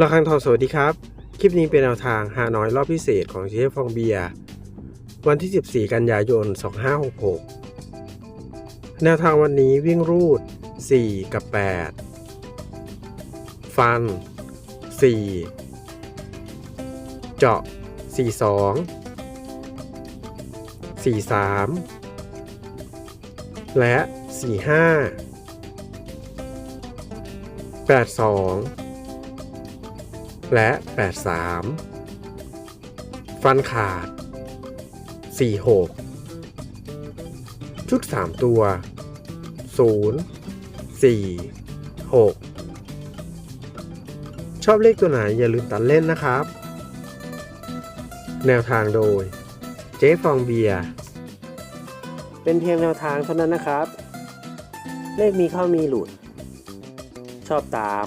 ระคังทองสวัสดีครับ คลิปนี้เป็นแนวทางหานอยรอบพิเศษของเชฟฟองเบีย วันที่ 14 กันยายน 2566 แนวทางวันนี้วิ่งรูด 4 กับ 8 ฟัน 4 เจาะ 42 43 และ 45 82 และ 83 ฟันขาด 46 ชุด 3 ตัว 0 4 6 ชอบเลขตัวไหนอย่าลืมตัดเล่นนะครับ แนวทางโดย เจ๊ฟองเบียร์ เป็นเพียงแนวทางเท่านั้นนะครับ เลขมีเข้ามีหลุด ชอบตาม